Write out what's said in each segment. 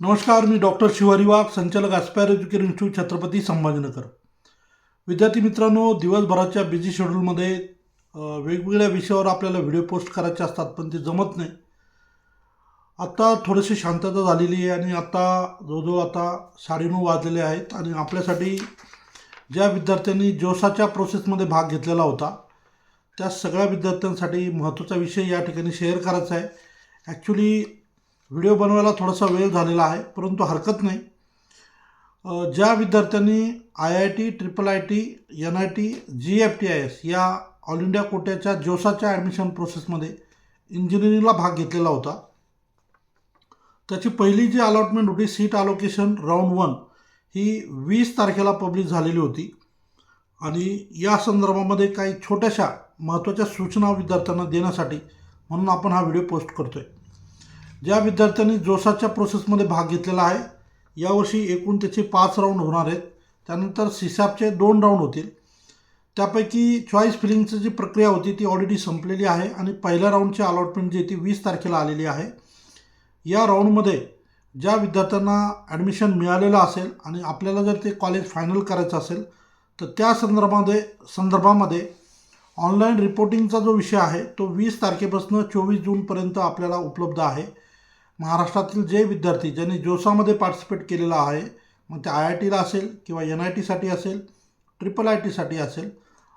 नमस्कार मी डॉक्टर शिवारी वाघ संचालक aspire education institute Chhatrapati Sambhajinagar. विद्यार्थी मित्रांनो दिवसभराच्या बिझी शेड्यूलमध्ये वेगवेगळ्या विषयावर आपल्याला व्हिडिओ पोस्ट करायचे असतात पण ते जमत नाही. आत्ता थोडीशी शांतता झालेली आहे आणि आत्ता जवळजवळ आता साडेनऊ वाजलेले आहेत आणि आपल्यासाठी ज्या विद्यार्थ्यांनी जोसाच्या प्रोसेसमध्ये भाग घेतलेला होता त्या सगळ्या विद्यार्थ्यांसाठी महत्त्वाचा विषय या ठिकाणी शेअर करायचा आहे. ॲक्च्युली व्हिडिओ बनवायला थोडासा वेळ झालेला आहे परंतु हरकत नाही. ज्या विद्यार्थ्यांनी I I T triple I T N I T G F T I S या ऑल इंडिया कोट्याच्या जोसाच्या ॲडमिशन प्रोसेसमध्ये इंजिनिअरिंगला भाग घेतलेला होता. त्याची पहिली जी अलॉटमेंट होती सीट अलोकेशन राऊंड वन ही वीस तारखेला पब्लिश झालेली होती. आणि या संदर्भामध्ये काही छोट्याशा महत्त्वाच्या सूचना विद्यार्थ्यांना देण्यासाठी म्हणून आपण हा व्हिडिओ पोस्ट करतो आहे ज्या विद्यार्थ्यांनी जोशाच्या प्रोसेसमध्ये भाग घेतलेला आहे यावर्षी एकूण त्याचे पाच राऊंड होणार आहेत. त्यानंतर सिसॅपचे दोन राऊंड होतील. त्यापैकी चॉईस फिलिंगची जी प्रक्रिया होती ती ऑलरेडी संपलेली आहे आणि पहिल्या राऊंडची अलॉटमेंट जी ती वीस तारखेला आलेली आहे. या राऊंडमध्ये ज्या विद्यार्थ्यांना ॲडमिशन मिळालेलं असेल आणि आपल्याला जर ते कॉलेज फायनल करायचं असेल तर त्या संदर्भामध्ये संदर्भामध्ये ऑनलाईन रिपोर्टिंगचा जो विषय आहे तो वीस तारखेपासून चोवीस जूनपर्यंत आपल्याला उपलब्ध आहे. महाराष्ट्रातील जे विद्यार्थी ज्यांनी जोसामध्ये पार्टिसिपेट केलेलं आहे मग ते आय आय टीला असेल किंवा एन आय टीसाठी असेल ट्रिपल आय टीसाठी असेल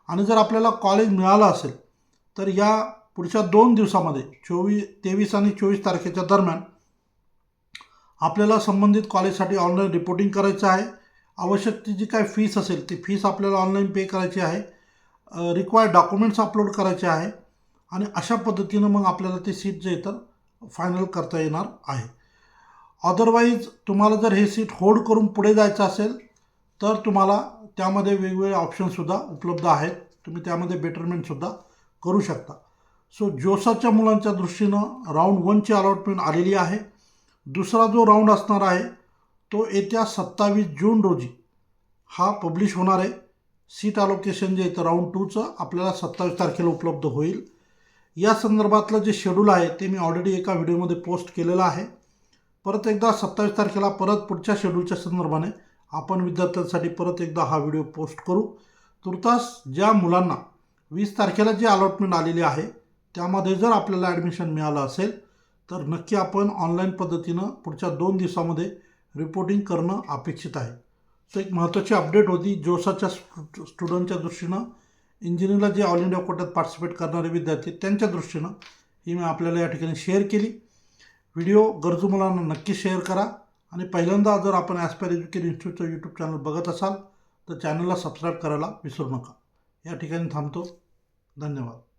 आणि जर आपल्याला कॉलेज मिळालं असेल तर या पुढच्या दोन दिवसामध्ये चोवीस तेवीस आणि चोवीस तारखेच्या दरम्यान आपल्याला संबंधित कॉलेजसाठी ऑनलाईन रिपोर्टिंग करायचं आहे. आवश्यक ती जी काय फीस असेल ती फीस आपल्याला ऑनलाईन पे करायची आहे. रिक्वायर्ड डॉक्युमेंट्स अपलोड करायचे आहे. आणि अशा पद्धतीनं मग आपल्याला ते सीट जे तर फायनल करता येणार आहे. अदरवाईज तुम्हाला जर हे सीट होल्ड करून पुढे जायचं असेल तर तुम्हाला त्यामध्ये वेगवेगळे ऑप्शनसुद्धा उपलब्ध आहेत. तुम्ही त्यामध्ये बेटरमेंटसुद्धा करू शकता. सो जोसाच्या मुलांच्या दृष्टीनं राऊंड वनची अलॉटमेंट आलेली आहे. दुसरा जो राऊंड असणार आहे तो येत्या सत्तावीस जून रोजी हा पब्लिश होणार आहे. सीट अलोकेशन जे आहे राऊंड टूचं आपल्याला सत्तावीस तारखेला उपलब्ध होईल. या संदर्भातलं जे शेड्यूल आहे ते मी ऑलरेडी एका व्हिडिओमध्ये पोस्ट केलेलं आहे. परत एकदा सत्तावीस तारखेला परत पुढच्या शेड्यूलच्या संदर्भाने आपण विद्यार्थ्यांसाठी परत एकदा हा व्हिडिओ पोस्ट करू. तुर्तास ज्या मुलांना वीस तारखेला जी अलॉटमेंट आलेली आहे त्यामध्ये जर आपल्याला ॲडमिशन मिळालं असेल तर नक्की आपण ऑनलाईन पद्धतीनं पुढच्या दोन दिवसामध्ये रिपोर्टिंग करणं अपेक्षित आहे. सो एक महत्त्वाची अपडेट होती जोसाच्या स्टु स्टुडंटच्या दृष्टीनं इंजिनिअरिंगला जे ऑल इंडिया कोटात पार्टिसिपेट करणारे विद्यार्थी त्यांच्या दृष्टीनं ही मी आपल्याला या ठिकाणी शेअर केली. व्हिडिओ गरजू मुलांना नक्की शेअर करा. आणि पहिल्यांदा जर आपण ॲस्पायर एज्युकेशन इन्स्टिट्यूटचं यूट्यूब चॅनल बघत असाल तर चॅनलला सबस्क्राईब करायला विसरू नका. या ठिकाणी थांबतो. धन्यवाद.